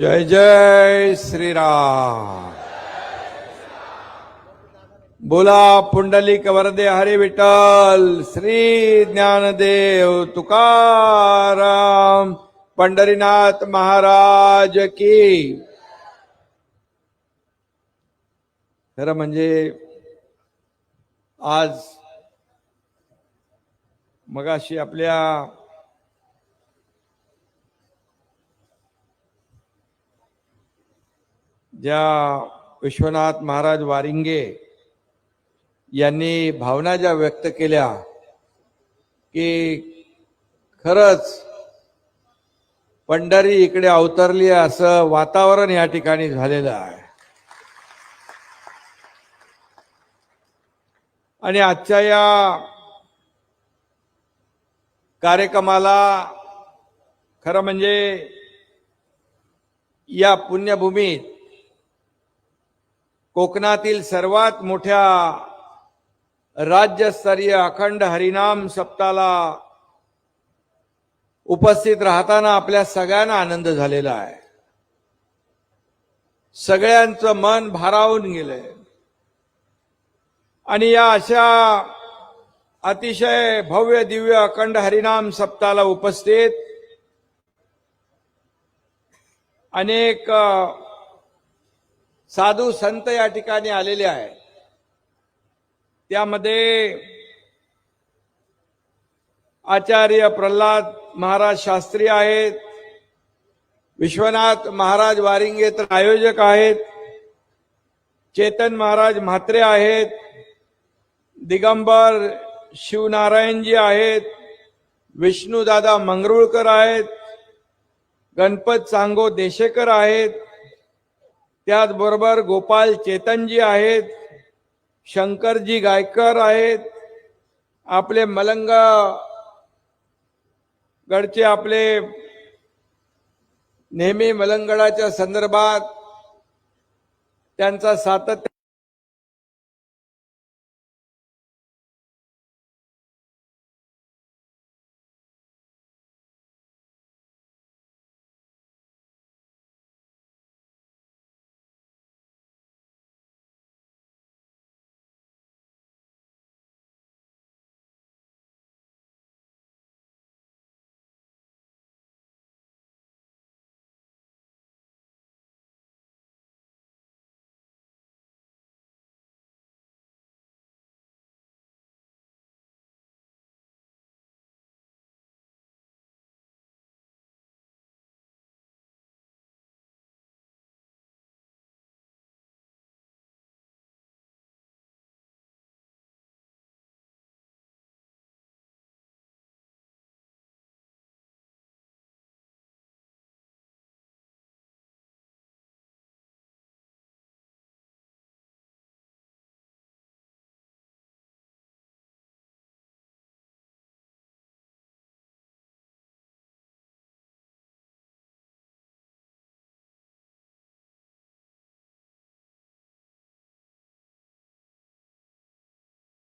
जय जय श्रीराम। बोला पुंडलिक वरदे हरी विठ्ठल श्री ज्ञानदेव तुकाराम पंढरीनाथ महाराज की। खरं म्हणजे आज मगाशी आपल्या ज्या विश्वनाथ महाराज वारिंगे यांनी भावना ज्या व्यक्त केल्या की खरंच पंढरी इकडे अवतरली आहे असं वातावरण या ठिकाणी झालेलं आहे. आणि आजच्या या कार्यक्रमाला खरं म्हणजे या पुण्यभूमीत कोकणातील सर्वात मोठ्या राज्यस्तरीय अखंड हरिनाम सप्ताला उपस्थित राहताना आपल्या सगळ्यांना आनंद झालेला आहे. सगळ्यांचं मन भारावून गेलंय. आणि या अशा अतिशय भव्य दिव्य अखंड हरिनाम सप्ताला उपस्थित अनेक साधू संत या ठिकाणी आलेले आहेत त्यामध्ये आचार्य प्रल्हाद महाराज शास्त्री आहेत. विश्वनाथ महाराज वारिंगे तर आयोजक आहेत. चेतन महाराज म्हात्रे आहेत. दिगंबर शिवनारायणजी आहेत. विष्णूदादा मंगरुळकर आहेत. गणपत सांगो देशेकर आहेत. त्याचबरोबर गोपाल चेतनजी आहेत शंकरजी गायकर आहेत आपले मलंग गडचे आपले नेहमी मलंगडाच्या संदर्भात त्यांचा सातत्य